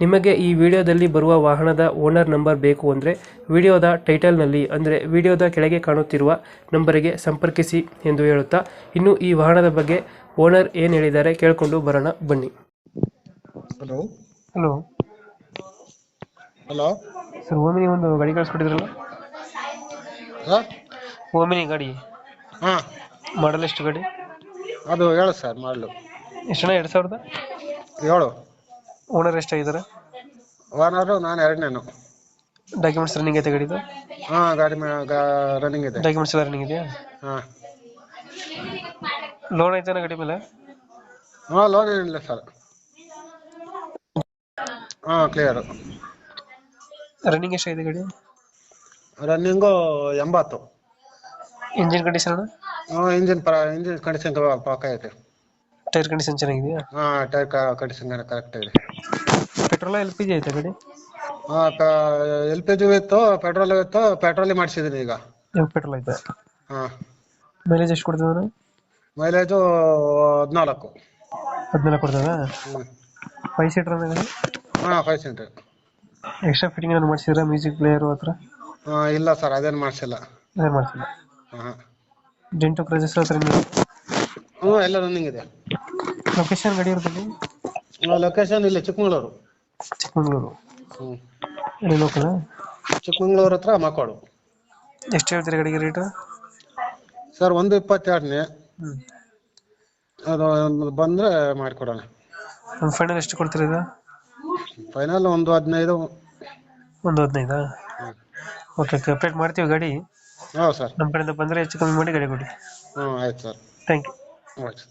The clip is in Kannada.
ನಿಮಗೆ ಈ ವಿಡಿಯೋದಲ್ಲಿ ಬರುವ ವಾಹನದ ಓನರ್ ನಂಬರ್ ಬೇಕು ಅಂದರೆ ವಿಡಿಯೋದ ಟೈಟಲ್ನಲ್ಲಿ ಅಂದರೆ ವಿಡಿಯೋದ ಕೆಳಗೆ ಕಾಣುತ್ತಿರುವ ನಂಬರಿಗೆ ಸಂಪರ್ಕಿಸಿ ಎಂದು ಹೇಳುತ್ತಾ ಇನ್ನು ಈ ವಾಹನದ ಬಗ್ಗೆ ಓನರ್ ಏನು ಹೇಳಿದ್ದಾರೆ ಕೇಳಿಕೊಂಡು ಬರೋಣ ಬನ್ನಿ. Hello. Hello. Hello. Sir Omni ಒಂದು ಗಾಡಿ ಕಳಿಸ್ಕೊಟ್ಟಿದ್ರಲ್ಲ? ಸರ್ ಓಮಿನಿ ಗಾಡಿ. ಹಾಂ. ಮಾಡಲ್ ಎಷ್ಟು ಗಾಡಿ? ಅದು ಹೇಳು ಸರ್ ಮಾಡಲು. ಎಷ್ಟು ಜನ ಎರಡು ಸಾವಿರದ? ಹೇಳು ಓನರ್ ಎಷ್ಟಾಗಿದ್ದಾರೆ ಓನರು ನಾನು ಎರಡನೇನು. ಡಾಕ್ಯುಮೆಂಟ್ಸ್ ರನ್ನಿಂಗ್ ಐತೆ ಗಾಡಿದು? ಹಾಂ ಗಾಡಿ ರನ್ನಿಂಗ್ ಇದೆ. ಡಾಕ್ಯುಮೆಂಟ್ಸ್ ಎಲ್ಲ ರನ್ನಿಂಗ್ ಇದೆಯಾ? ಹಾಂ. ಲೋನ್ ಐತೆ ಗಾಡಿ ಮೇಲೆ? ಹಾಂ ಲೋನ್ ಏನಿಲ್ಲ ಸರ್ ಹಾಂ ಕ್ಲಿಯರು ರನ್ನಿಂಗ್ ಎಷ್ಟಾಗಿದೆ ಗಾಡಿ? ರನ್ನಿಂಗು ಎಂಬತ್ತು. ಇಂಜಿನ್ ಕಂಡೀಷನ್ ಹಾಂ ಇಂಜಿನ್ ಪರ ಇಂಜಿನ್ ಕಂಡೀಷನ್ ಪಾಕ ಐತೆ. ಟೈರ್ ಕಂಡೀಷನ್ ಚೆನ್ನಾಗಿದೆಯಾ? ಹಾ ಟೈರ್ ಕಂಡೀಷನ್ ಕರೆಕ್ಟ್ ಇದೆ ಪೆಟ್ರೋಲ್ ಎಲ್ ಪಿ ಜಿ ಐತೆ ಗಾಡಿ? ಹಾಂ ಎಲ್ ಪಿ ಜಿ ಇತ್ತು ಪೆಟ್ರೋಲ್ ಇತ್ತು ಪೆಟ್ರೋಲ್ ಮಾಡಿಸಿದ್ದೀನಿ ಈಗ. ಇವಾಗ ಪೆಟ್ರೋಲ್ ಐತೆ ಹಾ. ಮೈಲೇಜ್ ಎಷ್ಟು ಕೊಡ್ತಿದ್ರು ಮೈಲೇಜು ಹದಿನಾಲ್ಕು. ಹದಿನಾಲ್ಕು ಕೊಡ್ತದ ಹ್ಞೂ ಫೈವ್ ಸೀಟರ್ ಹಾ ಹಾಂ ಫೈವ್ ಸೀಟರ್ ಎಕ್ಸ್ಟ್ರಾ ಫಿಟ್ಟಿಂಗ್ ಏನಾದ್ರು ಮಾಡಿಸಿದ್ರೆ ಮ್ಯೂಸಿಕ್ ಪ್ಲೇಯರ್ ಹತ್ರ? ಹಾಂ ಇಲ್ಲ ಸರ್ ಅದೇನು ಮಾಡಿಸಿಲ್ಲ. ಅದೇನು ಮಾಡಿಸಿಲ್ಲ? ಹಾ. ಡೆಂಟು ಕ್ರೈಸಸ್ ಹತ್ರ ಹ್ಞೂ ಎಲ್ಲ ರನ್ನಿಂಗ್ ಇದೆ. ಲೊಕೇಶನ್ ಗಾಡಿ ಇರ್ತದೆ ಲೊಕೇಶನ್ ಇಲ್ಲಿ ಚಿಕ್ಕಮಗಳೂರು. ಚಿಕ್ಕಮಗಳೂರು. ಹ್ಞೂ ಎಲ್ಲಿ ಲೋಕಲ್? ಚಿಕ್ಕಮಗಳೂರು ಹತ್ರ ಮಾಕೋಡು ಎಷ್ಟು ಹೇಳ್ತೀರಿ ಗಾಡಿಗೆ ರೇಟು ಸರ್ ಒಂದು ಇಪ್ಪತ್ತೆರಡನೇ. ಹ್ಞೂ ಅದು ಬಂದ್ರೆ ಮಾಡಿಕೊಡೋಣ. ಒಂದು ಫೈನಲ್ ಎಷ್ಟು ಕೊಡ್ತೀರಿ ಇದು? ಫೈನಲ್ ಒಂದು ಹದಿನೈದು. ಒಂದು ಹದಿನೈದಾ? Okay okay. ಅಪ್ಡೇಟ್ ಮಾಡ್ತೀವಿ ಗಾಡಿ. ಹೌದು ಸರ್. ನಮ್ಮ ಕಡೆಯಿಂದ ಬಂದರೆ ಹೆಚ್ಚು ಕಮ್ಮಿ ಮಾಡಿ ಗಾಡಿ ಕೊಡಿ. ಹ್ಞೂ ಆಯ್ತು ಸರ್. ಥ್ಯಾಂಕ್ ಯು ಆಯ್ತು